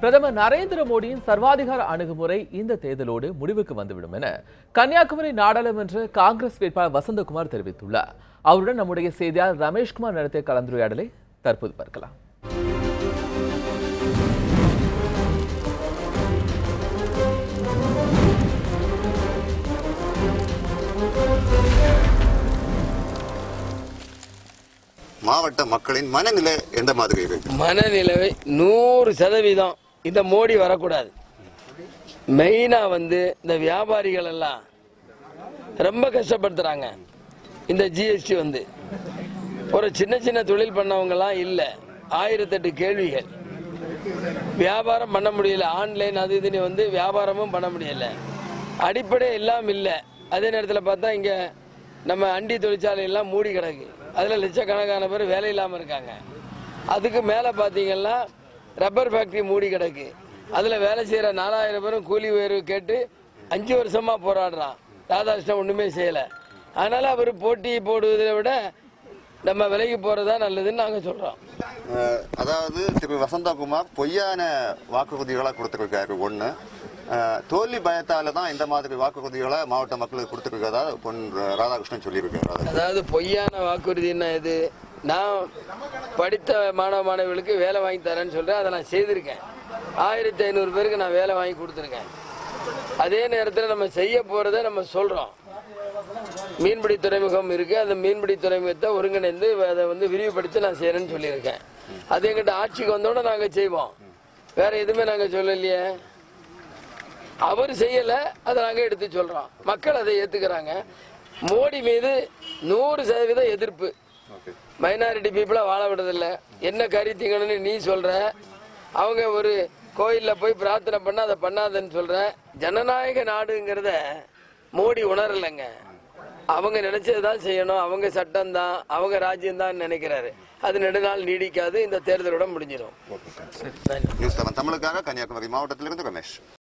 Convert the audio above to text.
பிரதமர் நரேந்திர மோடியின் சர்வாதிகார அணுகுமுறை இந்த தேர்தலோடு முடிவுக்கு வந்துவிடும் என கன்னியாகுமரி நாடாளுமன்ற காங்கிரஸ் வேட்பாளர் வசந்தகுமார் தெரிவித்துள்ளார். அவருடன் நம்முடைய செய்தியாளர் ரமேஷ்குமார் நடத்திய கலந்துரையாடலை தற்போது பார்க்கலாம். மாவட்ட மக்களின் மனநிலை எந்த மாதிரி இருக்கு? மனநிலை நூறு சதவீதம் இந்த மோடி வரக்கூடாது. மெயினா வந்து இந்த வியாபாரிகள் எல்லாம் ரொம்ப கஷ்டப்படுத்துறாங்க. இந்த ஜிஎஸ்டி வந்து. ஒரு சின்ன சின்ன தொழில் பண்ணவங்க எல்லாம் இல்ல. ஆயிரத்தெட்டு கேள்விகள். வியாபாரம் பண்ண முடியல. ஆன்லைன் அது இதுன்னு வந்து வியாபாரமும் பண்ண முடியல. அடிப்படை எல்லாம் இல்லை. அதே நேரத்தில் பார்த்தா இங்க நம்ம அண்டி தொழிற்சாலை எல்லாம் மூடி கிடக்கு. அதில் லட்சக்கணக்கான பேர் வேலை இல்லாமல் இருக்காங்க. அதுக்கு மேலே பார்த்தீங்கன்னா ரப்பர் ஃபேக்டரி மூடி கிடக்கு. அதுல வேலை செய்யற நாலாயிரம் பேரும் கூலி உயர்வு கேட்டு அஞ்சு வருஷமா போராடுறான். ராதாகிருஷ்ணன் ஒண்ணுமே செய்யல. அதனால அவர் போட்டி போடுவதை விட நம்ம விலைக்கு போறதா நல்லதுன்னு நாங்க சொல்றோம். அதாவது திரு வசந்தகுமார் பொய்யான வாக்குறுதிகளை கொடுத்திருக்காரு. ஒண்ணு தோல்வி பயத்தால தான் இந்த மாதிரி வாக்குறுதிகளை மாவட்ட மக்களுக்கு கொடுத்திருக்கிறதா பொன் ராதாகிருஷ்ணன் சொல்லியிருக்காரு. அதை அதாவது பொய்யான வாக்குறுதின்னா இது நான் படித்த மாணவ மாணவிகளுக்கு வேலை வாங்கி தரேன்னு சொல்றேன். அதை நான் செய்திருக்கேன். ஆயிரத்தி ஐநூறு பேருக்கு நான் வேலை வாங்கி கொடுத்துருக்கேன். அதே நேரத்தில் நம்ம செய்ய போகிறத நம்ம சொல்கிறோம் மீன்பிடி துறைமுகம் இருக்குது அந்த மீன்பிடி துறைமுகத்தை ஒருங்கிணைந்து அதை வந்து விரிவுபடுத்தி நான் செய்கிறேன்னு சொல்லியிருக்கேன். அது எங்கிட்ட ஆட்சிக்கு வந்தோட நாங்கள் செய்வோம். வேற எதுவுமே நாங்கள் சொல்லலையே. அவர் செய்யலை அதை நாங்கள் எடுத்து சொல்கிறோம் மக்கள் அதை ஏற்றுக்கிறாங்க மோடி மீது நூறு சதவீதம் எதிர்ப்பு. ஓகே. மைனாரிட்டி பீப்புளை வாழ விடுறதில்ல. என்ன கறி திங்கணும்னு நீ சொல்ற? அவங்க ஒரு கோயில்ல போய் பிரார்த்தனை பண்ண அதை பண்ணாதன்னு சொல்ற. ஜனநாயக நாடுங்கிறத மோடி உணரலைங்க. அவங்க நினைச்சதுதான் செய்யணும். அவங்க சட்டம் தான் அவங்க ராஜ்யம் தான் நினைக்கிறாரு. அது நெடுநாள் நீடிக்காது. இந்த தேர்தலோட முடிஞ்சிடும் தமிழுக்காக கன்னியாகுமரி மாவட்டத்திலிருந்து ரமேஷ்.